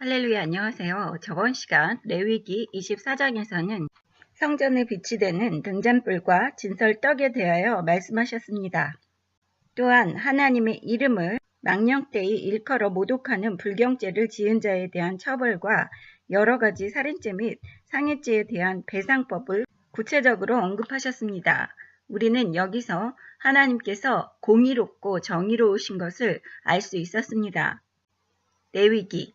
할렐루야 안녕하세요. 저번 시간 레위기 24장에서는 성전에 비치되는 등잔불과 진설떡에 대하여 말씀하셨습니다. 또한 하나님의 이름을 망령되이 일컬어 모독하는 불경죄를 지은 자에 대한 처벌과 여러 가지 살인죄 및 상해죄에 대한 배상법을 구체적으로 언급하셨습니다. 우리는 여기서 하나님께서 공의롭고 정의로우신 것을 알 수 있었습니다. 레위기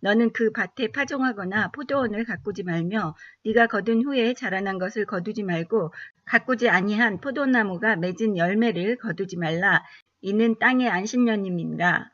너는 그 밭에 파종하거나 포도원을 가꾸지 말며 네가 거둔 후에 자라난 것을 거두지 말고 가꾸지 아니한 포도나무가 맺은 열매를 거두지 말라. 이는 땅의 안식년임이니라.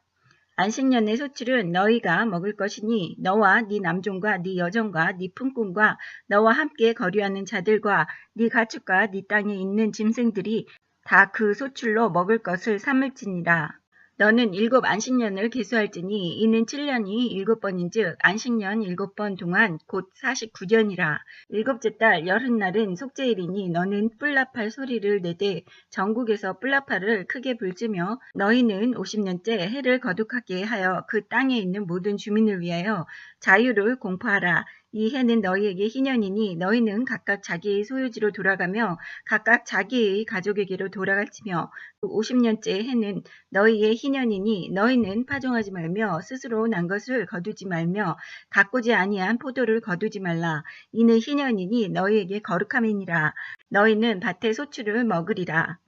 안식년의 소출은 너희가 먹을 것이니 너와 네 남종과 네 여종과 네 품꾼과 너와 함께 거류하는 자들과 네 가축과 네 땅에 있는 짐승들이 다 그 소출로 먹을 것을 삼을지니라. 너는 일곱 안식년을 계수할지니 이는 7년이 일곱 번인즉 안식년 일곱 번 동안 곧 49년이라. 일곱째 달 열흔날은 속죄일이니 너는 뿔나팔 소리를 내되 전국에서 뿔나팔을 크게 불지며 너희는 50년째 해를 거룩하게 하여 그 땅에 있는 모든 주민을 위하여 자유를 공포하라. 이 해는 너희에게 희년이니 너희는 각각 자기의 소유지로 돌아가며 각각 자기의 가족에게로 돌아갈지며 50년째 해는 너희의 희년이니 너희는 파종하지 말며 스스로 난 것을 거두지 말며 가꾸지 아니한 포도를 거두지 말라. 이는 희년이니 너희에게 거룩함이니라. 너희는 밭의 소출을 먹으리라.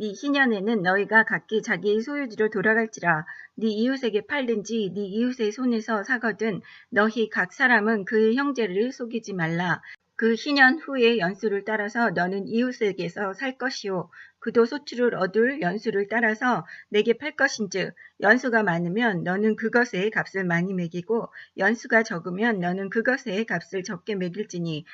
이 희년에는 너희가 각기 자기의 소유지로 돌아갈지라. 네 이웃에게 팔든지 네 이웃의 손에서 사거든 너희 각 사람은 그의 형제를 속이지 말라. 그 희년 후의 연수를 따라서 너는 이웃에게서 살 것이요 그도 소출을 얻을 연수를 따라서 내게 팔 것인즉 연수가 많으면 너는 그것의 값을 많이 매기고 연수가 적으면 너는 그것의 값을 적게 매길지니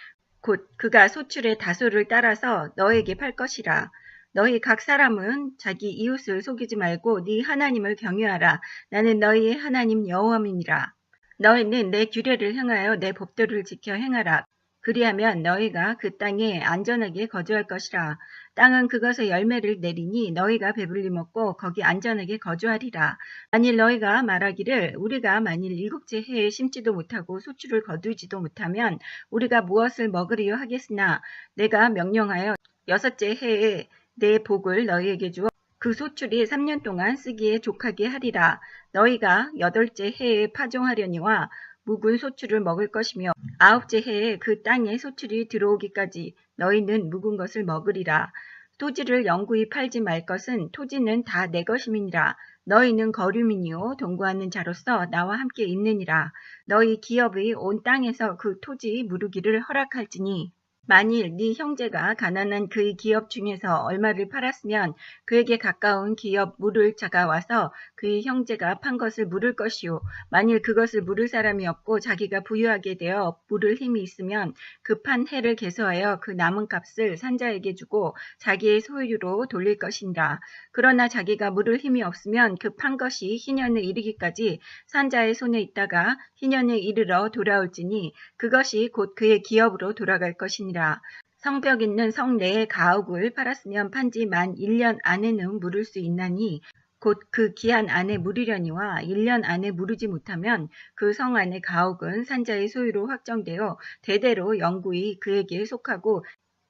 곧 그가 소출의 다소를 따라서 너에게 팔 것이라 너희 각 사람은 자기 이웃을 속이지 말고 네 하나님을 경유하라. 나는 너희의 하나님 여호와이니라. 너희는 내 규례를 행하여 내 법도를 지켜 행하라. 그리하면 너희가 그 땅에 안전하게 거주할 것이라. 땅은 그것의 열매를 내리니 너희가 배불리 먹고 거기 안전하게 거주하리라. 만일 너희가 말하기를 우리가 만일 일곱째 해에 심지도 못하고 소출을 거두지도 못하면 우리가 무엇을 먹으리요 하겠으나 내가 명령하여 여섯째 해에 내 복을 너희에게 주어 그 소출이 3년 동안 쓰기에 족하게 하리라. 너희가 여덟째 해에 파종하려니와 묵은 소출을 먹을 것이며 아홉째 해에 그 땅에 소출이 들어오기까지 너희는 묵은 것을 먹으리라. 토지를 영구히 팔지 말 것은 토지는 다 내 것임이니라. 너희는 거류민이요 동거하는 자로서 나와 함께 있느니라. 너희 기업의 온 땅에서 그 토지 무르기를 허락할지니 만일 네 형제가 가난한 그의 기업 중에서 얼마를 팔았으면 그에게 가까운 기업 물을 자가 와서 그의 형제가 판 것을 물을 것이요. 만일 그것을 물을 사람이 없고 자기가 부유하게 되어 물을 힘이 있으면 그 판 해를 개수하여 그 남은 값을 산자에게 주고 자기의 소유로 돌릴 것이니라 그러나 자기가 물을 힘이 없으면 그 판 것이 희년에 이르기까지 산자의 손에 있다가 희년에 이르러 돌아올지니 그것이 곧 그의 기업으로 돌아갈 것이니 라 아니라 성벽 있는 성 내의 가옥을 팔았으면 판지 만 1년 안에는 물을 수 있나니 곧 그 기한 안에 물으려니와 1년 안에 물으지 못하면 그 성 안의 가옥은 산자의 소유로 확정되어 대대로 영구히 그에게 속하고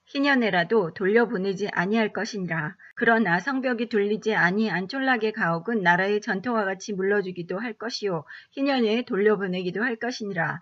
희년에라도 돌려보내지 아니할 것이니라. 그러나 성벽이 돌리지 아니한 촌락의 가옥은 나라의 전통과 같이 물러주기도 할 것이요 희년에 돌려보내기도 할 것이니라.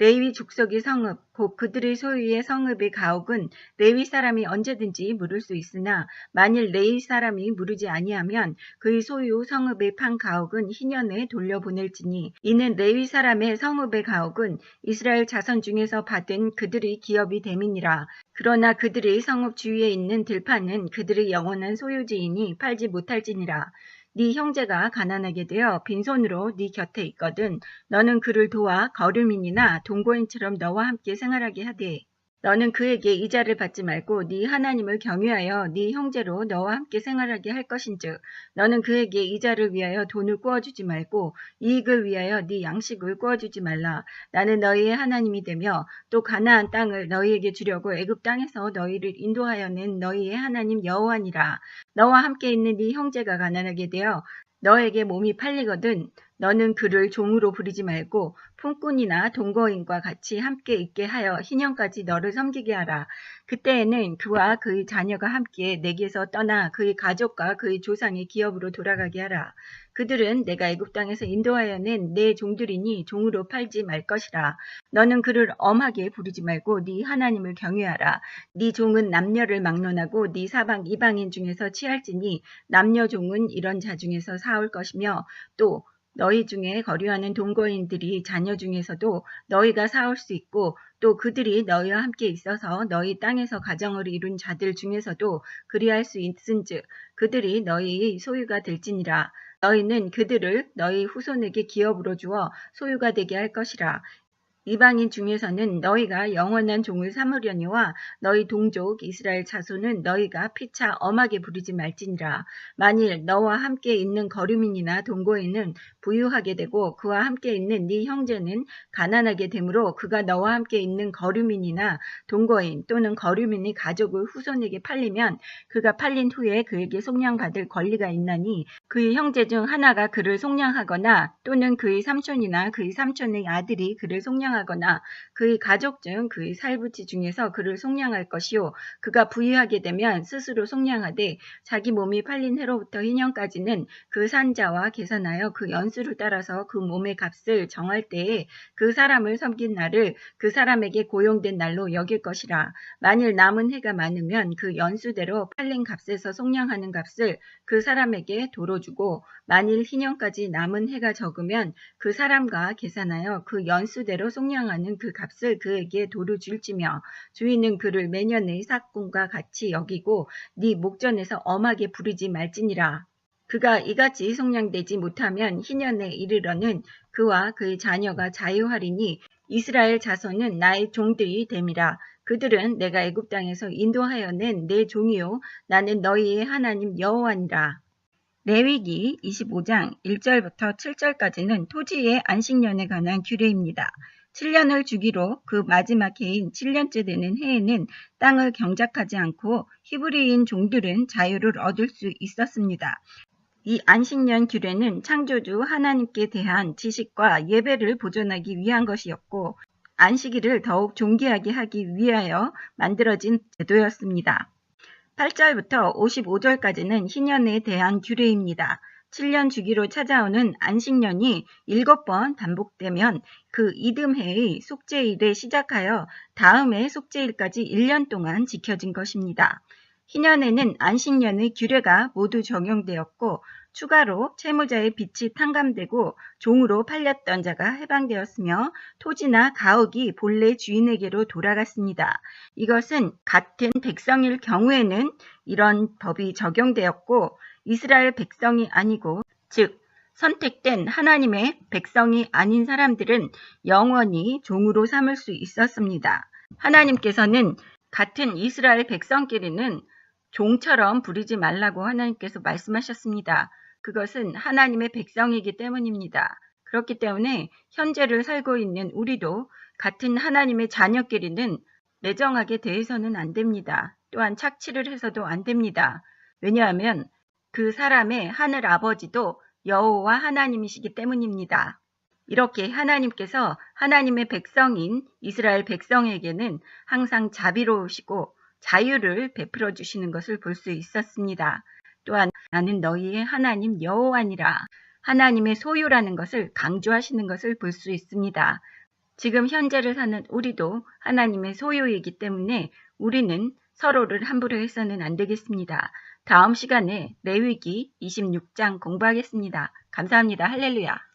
레위 족속의 성읍, 곧 그들의 소유의 성읍의 가옥은 레위 사람이 언제든지 물을 수 있으나 만일 레위 사람이 물으지 아니하면 그의 소유 성읍의 판 가옥은 희년에 돌려보낼지니 이는 레위 사람의 성읍의 가옥은 이스라엘 자손 중에서 받은 그들의 기업이 됨이니라. 그러나 그들의 성읍 주위에 있는 들판은 그들의 영원한 소유지이니 팔지 못할지니라. 네 형제가 가난하게 되어 빈손으로 네 곁에 있거든 너는 그를 도와 거류민이나 동거인처럼 너와 함께 생활하게 하되 너는 그에게 이자를 받지 말고 네 하나님을 경유하여 네 형제로 너와 함께 생활하게 할 것인즉 너는 그에게 이자를 위하여 돈을 구워주지 말고 이익을 위하여 네 양식을 구워주지 말라. 나는 너희의 하나님이 되며 또 가나안 땅을 너희에게 주려고 애굽 땅에서 너희를 인도하여 낸 너희의 하나님 여호와니라. 너와 함께 있는 네 형제가 가난하게 되어 너에게 몸이 팔리거든 너는 그를 종으로 부리지 말고 품꾼이나 동거인과 같이 함께 있게 하여 희년까지 너를 섬기게 하라. 그때에는 그와 그의 자녀가 함께 내게서 떠나 그의 가족과 그의 조상의 기업으로 돌아가게 하라. 그들은 내가 애굽 땅에서 인도하여 낸 내 종들이니 종으로 팔지 말 것이라. 너는 그를 엄하게 부르지 말고 네 하나님을 경외하라. 네 종은 남녀를 막론하고 네 사방 이방인 중에서 취할지니 남녀 종은 이런 자 중에서 사올 것이며 또 너희 중에 거류하는 동거인들이 자녀 중에서도 너희가 사올 수 있고 또 그들이 너희와 함께 있어서 너희 땅에서 가정을 이룬 자들 중에서도 그리할 수 있은즉 그들이 너희의 소유가 될지니라. 너희는 그들을 너희 후손에게 기업으로 주어 소유가 되게 할 것이라 이방인 중에서는 너희가 영원한 종을 삼으려니와 너희 동족 이스라엘 자손은 너희가 피차 엄하게 부르지 말지니라. 만일 너와 함께 있는 거류민이나 동거인은 부유하게 되고 그와 함께 있는 네 형제는 가난하게 되므로 그가 너와 함께 있는 거류민이나 동거인 또는 거류민의 가족을 후손에게 팔리면 그가 팔린 후에 그에게 속량받을 권리가 있나니 그의 형제 중 하나가 그를 속량하거나 또는 그의 삼촌이나 그의 삼촌의 아들이 그를 속량 속량하거나 그의 가족 중 그의 살부치 중에서 그를 속량할 것이요. 그가 부유하게 되면 스스로 속량하되 자기 몸이 팔린 해로부터 희년까지는 그 산자와 계산하여 그 연수를 따라서 그 몸의 값을 정할 때에 그 사람을 섬긴 날을 그 사람에게 고용된 날로 여길 것이라. 만일 남은 해가 많으면 그 연수대로 팔린 값에서 속량하는 값을 그 사람에게 도로 주고 만일 희년까지 남은 해가 적으면 그 사람과 계산하여 그 연수대로 속 속량하는 그 값을 그에게 도로 줄지며 주인은 그를 매년의 삭군과 같이 여기고 네 목전에서 엄하게 부르지 말지니라. 그가 이같이 속량되지 못하면 희년에 이르러는 그와 그의 자녀가 자유하리니 이스라엘 자손은 나의 종들이 됨이라. 그들은 내가 애굽 땅에서 인도하여 낸 내 종이요 나는 너희의 하나님 여호와니라. 레위기 25장 1절부터 7절까지는 토지의 안식년에 관한 규례입니다. 7년을 주기로 그 마지막 해인 7년째 되는 해에는 땅을 경작하지 않고 히브리인 종들은 자유를 얻을 수 있었습니다. 이 안식년 규례는 창조주 하나님께 대한 지식과 예배를 보존하기 위한 것이었고 안식일을 더욱 존귀하게 하기 위하여 만들어진 제도였습니다. 8절부터 55절까지는 희년에 대한 규례입니다. 7년 주기로 찾아오는 안식년이 7번 반복되면 그 이듬해의 속죄일에 시작하여 다음해 속죄일까지 1년 동안 지켜진 것입니다. 희년에는 안식년의 규례가 모두 적용되었고 추가로 채무자의 빚이 탕감되고 종으로 팔렸던 자가 해방되었으며 토지나 가옥이 본래 주인에게로 돌아갔습니다. 이것은 같은 백성일 경우에는 이런 법이 적용되었고 이스라엘 백성이 아니고 즉 선택된 하나님의 백성이 아닌 사람들은 영원히 종으로 삼을 수 있었습니다. 하나님께서는 같은 이스라엘 백성끼리는 종처럼 부리지 말라고 하나님께서 말씀하셨습니다. 그것은 하나님의 백성이기 때문입니다. 그렇기 때문에 현재를 살고 있는 우리도 같은 하나님의 자녀끼리는 매정하게 대해서는 안 됩니다. 또한 착취를 해서도 안 됩니다. 왜냐하면 그 사람의 하늘 아버지도 여호와 하나님이시기 때문입니다. 이렇게 하나님께서 하나님의 백성인 이스라엘 백성에게는 항상 자비로우시고 자유를 베풀어 주시는 것을 볼 수 있었습니다. 또한 나는 너희의 하나님 여호와니라 하나님의 소유라는 것을 강조하시는 것을 볼 수 있습니다. 지금 현재를 사는 우리도 하나님의 소유이기 때문에 우리는 서로를 함부로 해서는 안 되겠습니다. 다음 시간에 레위기 26장 공부하겠습니다. 감사합니다. 할렐루야.